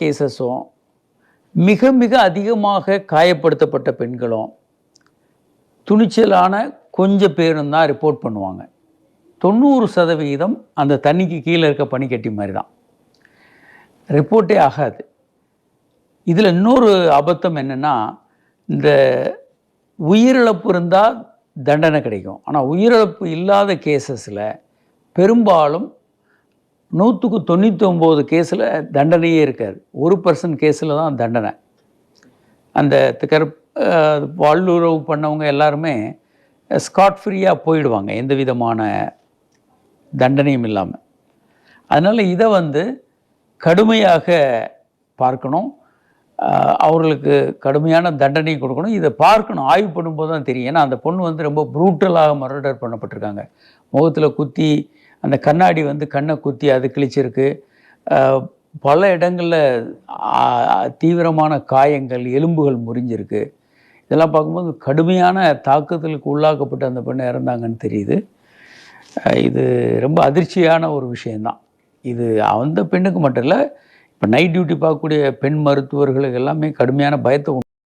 கேசஸும் மிக மிக அதிகமாக காயப்படுத்தப்பட்ட பெண்களும் துணிச்சலான கொஞ்சம் பேரும் தான் ரிப்போர்ட் பண்ணுவாங்க. தொண்ணூறு சதவிகிதம் அந்த தண்ணிக்கு கீழே இருக்க பனிக்கட்டி மாதிரி தான். ரிப்போர்ட்டே ஆகாது. இதில் இன்னொரு அபத்தம் என்னென்னா இந்த உயிரிழப்பு இருந்தால் தண்டனை கிடைக்கும். ஆனால் உயிரிழப்பு இல்லாத கேசஸில் பெரும்பாலும் நூற்றுக்கு தொண்ணூற்றி ஒம்பது கேஸில் தண்டனையே இருக்காது ஒரு பர்சன்ட் கேஸில் தான் தண்டனை. அந்த கரு வாழ்வுறவு பண்ணவங்க எல்லாருமே ஸ்காட் ஃப்ரீயாக போயிடுவாங்க. எந்த விதமான தண்டனையும் இல்லாமல் அதனால் இதை வந்து கடுமையாக பார்க்கணும். அவர்களுக்கு கடுமையான தண்டனை கொடுக்கணும். இதை பார்க்கணும். ஆய்வு பண்ணும்போது தான் தெரியும். ஏன்னா அந்த பொண்ணு வந்து ரொம்ப ப்ரூட்டலாக மர்டர் பண்ணப்பட்டிருக்காங்க. முகத்தில் குத்தி அந்த கண்ணாடி வந்து கண்ணை குத்தி அது கிழிச்சிருக்கு. பல இடங்களில் தீவிரமான காயங்கள் எலும்புகள் முறிஞ்சிருக்கு. இதெல்லாம் பார்க்கும்போது கடுமையான தாக்குதலுக்கு உள்ளாக்கப்பட்டு அந்த பெண்ணை இறந்தாங்கன்னு தெரியுது. இது ரொம்ப அதிர்ச்சியான ஒரு விஷயந்தான். இது அந்த பெண்ணுக்கு மட்டும் இல்லை இப்போ நைட் டியூட்டி பார்க்கக்கூடிய பெண் மருத்துவர்களுக்கு எல்லாமே கடுமையான பயத்தை